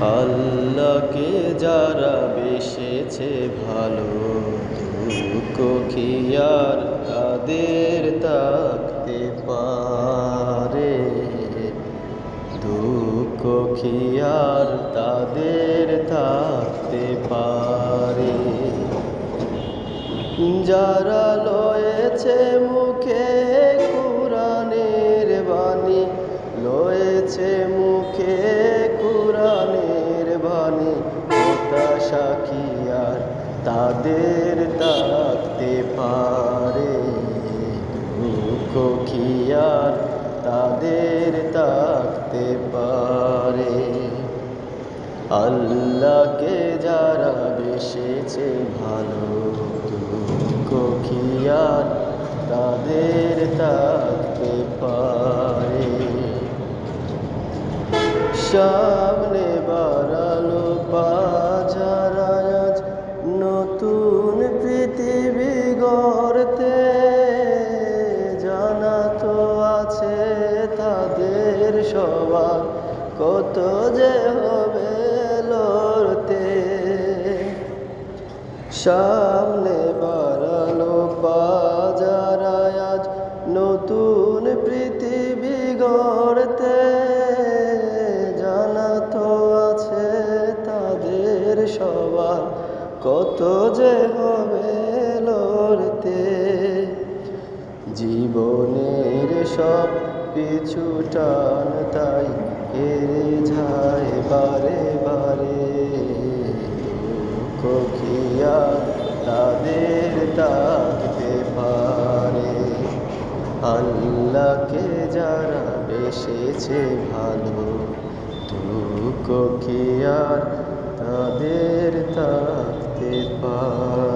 আল্লাহকে যারা বেসেছে ভালো, দুঃখ কি তাদের থাকতে পারে? দুঃখ কি আর তাদের থাকতে পারে? যারা লয়েছে মুখে কুরানের বাণী, লয়েছে হতাশা কি আর তাদের থাকতে পারে? দুঃখ কি আর তাদের থাকতে পারে? আল্লাহকে যারা বেসেছে ভালো, দুঃখ কি আর তাদের থাকতে পারে? সামনে নতুন পৃথিবী গড়তে জানা তো আছে তাদের সবার কত যে হবে লড়তে। সামনে বাড়ালো বাজার আজ নতুন পৃথিবী গড়তে জানা তো আছে তাদের সবার কত যে হবে লড়তে। জীবনের সব পিছু টান তাই হেরে যায় বারে বারে। দুঃখ কি আর তাদের থাকতে পারে? আল্লাহকে যারা বেসেছে ভালো, দুঃখ কি তাদের থাকতে love.